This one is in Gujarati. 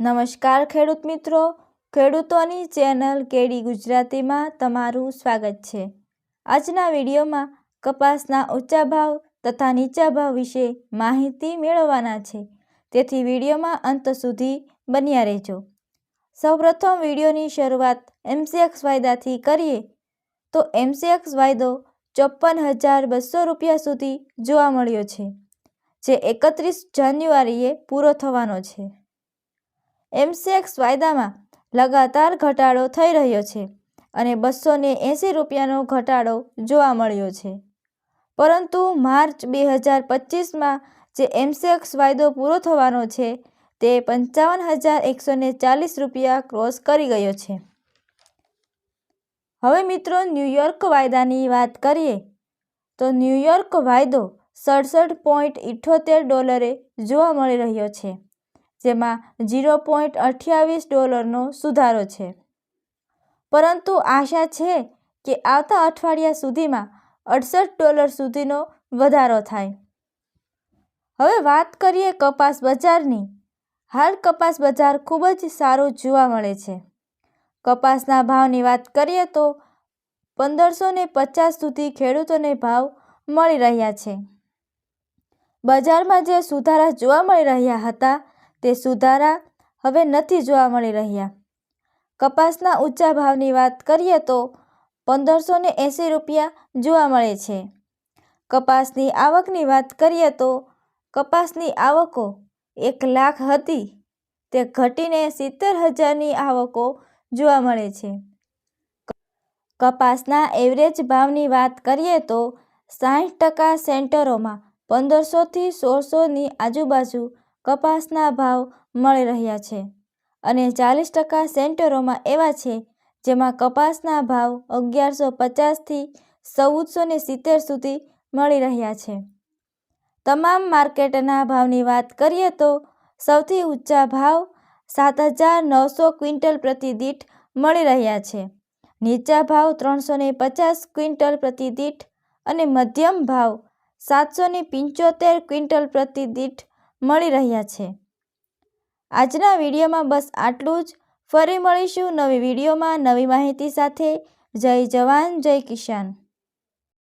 નમસ્કાર ખેડૂત મિત્રો. ખેડૂતોની ચેનલ કેડી ગુજરાતીમાં તમારું સ્વાગત છે. આજના વિડીયોમાં કપાસના ઊંચા ભાવ તથા નીચા ભાવ વિશે માહિતી મેળવવાના છે. તેથી વિડીયોમાં અંત સુધી બન્યા રહેજો. સૌપ્રથમ વિડીયોની શરૂઆત એમસીએક્સ વાયદાથી કરીએ. તો એમસીએક્સ વાયદો ચોપન હજાર બસો રૂપિયા સુધી જોવા મળ્યો છે, જે એકત્રીસ જાન્યુઆરીએ પૂરો થવાનો છે. એમસીએક્સ વાયદામાં લગાતાર ઘટાડો થઈ રહ્યો છે અને બસો ને એંસી રૂપિયાનો ઘટાડો જોવા મળ્યો છે. પરંતુ માર્ચ બે હજાર પચીસમાં જે એમસીએક્સ વાયદો પૂરો થવાનો છે, તે પંચાવન હજાર એકસો ને ચાલીસ રૂપિયા ક્રોસ કરી ગયો છે. હવે મિત્રો ન્યૂયોર્ક વાયદાની વાત કરીએ, તો ન્યૂયોર્ક વાયદો સડસઠ પોઈન્ટ ઇઠોતેર ડોલરે જોવા મળી રહ્યો છે. જેમાં ઝીરો પોઈન્ટ અઠ્યાવીસ ડોલરનો સુધારો છે. પરંતુ આશા છે કે આવતા અઠવાડિયા સુધીમાં અડસઠ ડોલર સુધીનો વધારો થાય. હવે વાત કરીએ કપાસ બજારની. હાલ કપાસ બજાર ખૂબ જ સારું જોવા મળે છે. કપાસના ભાવની વાત કરીએ તો પંદરસો ને પચાસ સુધી ખેડૂતોને ભાવ મળી રહ્યા છે. બજારમાં જે સુધારા જોવા મળી રહ્યા હતા તે સુધારા હવે નથી જોવા મળી રહ્યા. કપાસના ઊંચા ભાવની વાત કરીએ તો પંદરસો ને એંસી રૂપિયા જોવા મળે છે. કપાસની આવકની વાત કરીએ તો કપાસની આવકો એક લાખ હતી. તે ઘટીને સિત્તેર હજારની આવકો જોવા મળે છે. કપાસના એવરેજ ભાવની વાત કરીએ તો સાઠ ટકા સેન્ટરોમાં પંદરસોથી સોળસોની આજુબાજુ કપાસના ભાવ મળી રહ્યા છે. અને ચાલીસ ટકા સેન્ટરોમાં એવા છે, જેમાં કપાસના ભાવ અગિયારસો પચાસથી ચૌદસો ને સિત્તેર સુધી મળી રહ્યા છે. તમામ માર્કેટના ભાવની વાત કરીએ તો સૌથી ઊંચા ભાવ સાત હજાર નવસો ક્વિન્ટલ પ્રતિ દીઠ મળી રહ્યા છે. નીચા ભાવ ત્રણસો ને પચાસ ક્વિન્ટલ પ્રતિ દીઠ અને મધ્યમ ભાવ સાતસો ને પંચોતેર ક્વિન્ટલ પ્રતિ દીઠ મળી રહ્યા છે. આજના વિડીયોમાં બસ આટલું જ. ફરી મળીશું નવી વિડીયોમાં નવી માહિતી સાથે. જય જવાન, જય કિસાન.